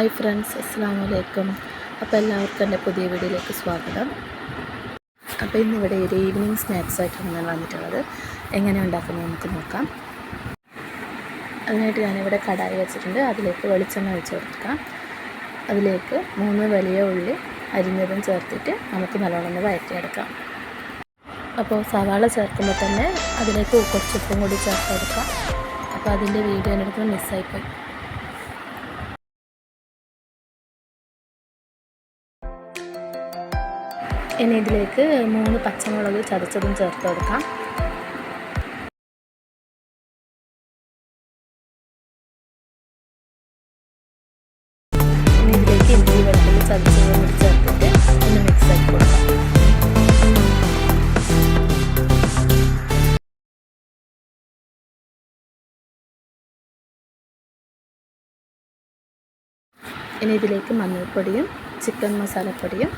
Hi friends അസ്സാം വലൈക്കും അപ്പോൾ എല്ലാവർക്കും എന്റെ പുതിയ വീഡിയോയിലേക്ക് സ്വാഗതം. അപ്പോൾ ഇന്നിവിടെ ഒരു ഈവനിങ് സ്നാക്സ് ആയിട്ടാണ് ഞാൻ വന്നിട്ടുള്ളത്. എങ്ങനെ ഉണ്ടാക്കുന്നത് നമുക്ക് നോക്കാം. അതിനായിട്ട് ഞാനിവിടെ കടായി വെച്ചിട്ടുണ്ട്. അതിലേക്ക് വെളിച്ചെണ്ണ ഒഴിച്ച് കൊടുക്കാം. അതിലേക്ക് മൂന്ന് വലിയ ഉള്ളി അരിഞ്ഞതും ചേർത്തിട്ട് നമുക്ക് നല്ലോണം ഒന്ന് വഴറ്റിയെടുക്കാം അപ്പോൾ സവാള ചേർക്കുമ്പോൾ തന്നെ അതിലേക്ക് കുറച്ചുപ്പും കൂടി ചേർത്ത് കൊടുക്കാം. അപ്പോൾ അതിന്റെ വീഡിയോ അടുത്ത് മിസ്സായിപ്പോയി ഇനി ഇതിലേക്ക് മൂന്ന് പച്ചമുളക് ചതച്ചതും ചേർത്ത് കൊടുക്കാം. ഇനി ഇതിലേക്ക് വെളുത്തുള്ളി ചതച്ചതും മിക്സ് കൊടുക്കാം. ഇനി ഇതിലേക്ക് മഞ്ഞൾപ്പൊടിയും ചിക്കൻ മസാലപ്പൊടിയും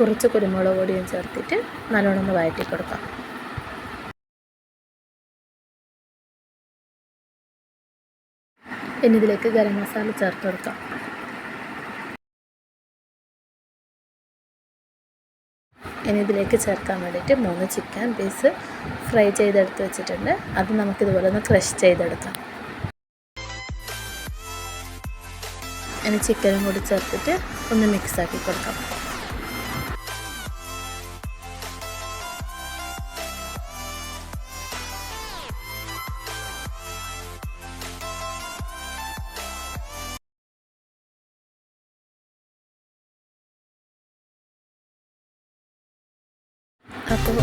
കുറച്ച് കുരുമുളക് പൊടിയും ചേർത്തിട്ട് നല്ലോണം ഒന്ന് വഴറ്റി കൊടുക്കാം. ഇനി ഇതിലേക്ക് ഗരം മസാല ചേർത്ത് കൊടുക്കാം. ഇനി ഇതിലേക്ക് ചേർക്കാൻ വേണ്ടിയിട്ട് മൂന്ന് ചിക്കൻ പീസ് ഫ്രൈ ചെയ്തെടുത്ത് വെച്ചിട്ടുണ്ട്. അത് നമുക്കിതുപോലെ ഒന്ന് ക്രഷ് ചെയ്തെടുക്കാം. ഇനി ചിക്കനും കൂടി ചേർത്തിട്ട് ഒന്ന് മിക്സ് ആക്കി കൊടുക്കാം. അപ്പോൾ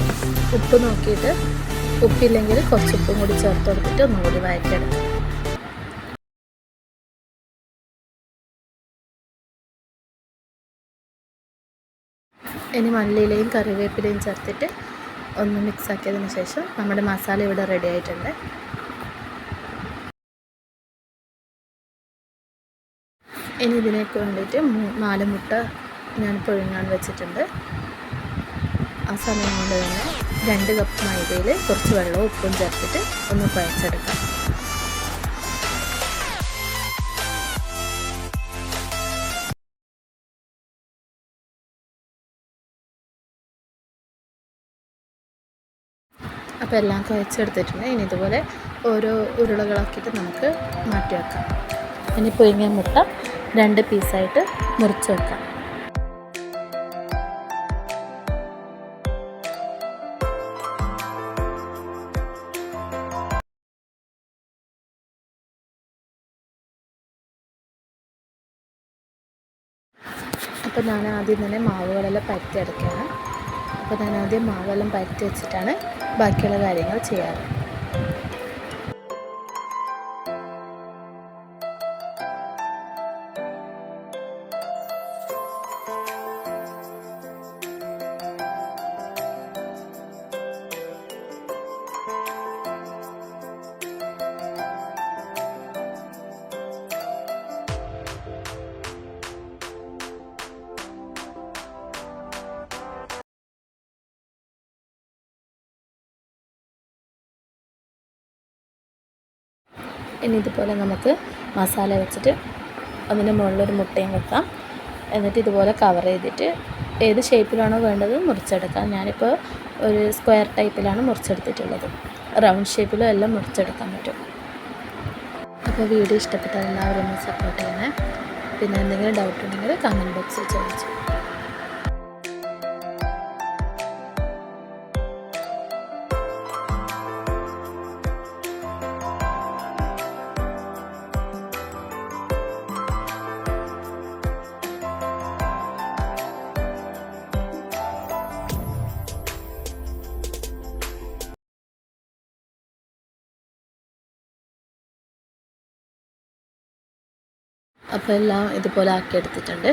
ഉപ്പ് നോക്കിയിട്ട് ഉപ്പില്ലെങ്കിൽ കുറച്ച് ഉപ്പും കൂടി ചേർത്ത് കൊടുത്തിട്ട് ഒന്നുകൂടി വഴറ്റിയെടുക്കാം. ഇനി മല്ലിയിലയും കറിവേപ്പിലയും ചേർത്തിട്ട് ഒന്ന് മിക്സ് ആക്കിയതിന് ശേഷം നമ്മുടെ മസാല ഇവിടെ റെഡി ആയിട്ടുണ്ട്. ഇനി ഇതിനേക്ക് വേണ്ടിയിട്ട് നാല് മുട്ട ഞാൻ പുഴുങ്ങാൻ വെച്ചിട്ടുണ്ട്. ആ സമയം കൊണ്ട് തന്നെ രണ്ട് കപ്പ് മൈദയിൽ കുറച്ച് വെള്ളവും ഉപ്പും ചേർത്തിട്ട് ഒന്ന് കുഴച്ചെടുക്കാം. അപ്പോൾ എല്ലാം കുഴച്ചെടുത്തിട്ടുണ്ട്. ഇനി ഇതുപോലെ ഓരോ ഉരുളകളാക്കിയിട്ട് നമുക്ക് മാറ്റി വെക്കാം ഇനി പുഴുങ്ങിയ മുട്ട രണ്ട് പീസായിട്ട് മുറിച്ച് വെക്കാം. അപ്പോൾ ഞാൻ ആദ്യം തന്നെ മാവുകളെല്ലാം പരത്തിയെടുക്കുകയാണ് അപ്പോൾ ഞാൻ ആദ്യം മാവെല്ലാം പരത്തി വെച്ചിട്ടാണ് ബാക്കിയുള്ള കാര്യങ്ങൾ ചെയ്യാറ്. ഇനി ഇതുപോലെ നമുക്ക് മസാല വെച്ചിട്ട് അതിന്റെ മുകളിലൊരു മുട്ടയും വെക്കാം. എന്നിട്ട് ഇതുപോലെ കവർ ചെയ്തിട്ട് ഏത് ഷേപ്പിലാണോ വേണ്ടത് മുറിച്ചെടുക്കാം. ഞാനിപ്പോൾ ഒരു സ്ക്വയർ ടൈപ്പിലാണ് മുറിച്ചെടുത്തിട്ടുള്ളത്. റൗണ്ട് ഷേപ്പിലും എല്ലാം മുറിച്ചെടുക്കാൻ പറ്റും. അപ്പോൾ വീഡിയോ ഇഷ്ടപ്പെട്ടാൽ എല്ലാവരും സപ്പോർട്ട് ചെയ്യണേ. പിന്നെ എന്തെങ്കിലും ഡൗട്ട് ഉണ്ടെങ്കിൽ കമന്റ് ബോക്സിൽ ചോദിച്ചു. അപ്പോൾ എല്ലാം ഇതുപോലെ ആക്കിയെടുത്തിട്ടുണ്ട്.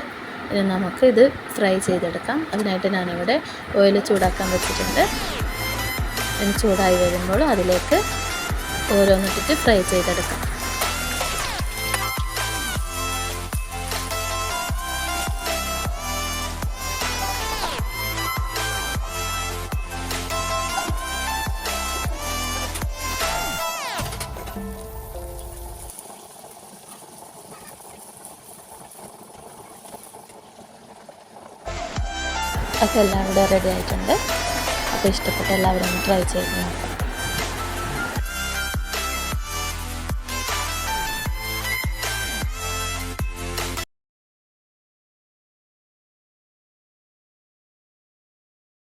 ഇനി നമുക്ക് ഇത് ഫ്രൈ ചെയ്തെടുക്കാം. അതിനായിട്ട് ഞാനിവിടെ ഓയിൽ ചൂടാക്കാൻ വെച്ചിട്ടുണ്ട്. ഇനി ചൂടായി വരുമ്പോൾ അതിലേക്ക് ഓരോന്നിട്ടിട്ട് ഫ്രൈ ചെയ്തെടുക്കാം. അപ്പോൾ എല്ലാം കൂടെ റെഡി ആയിട്ടുണ്ട്. അപ്പോൾ ഇഷ്ടപ്പെട്ട എല്ലാവരും ട്രൈ ചെയ്ത് നോക്കാം.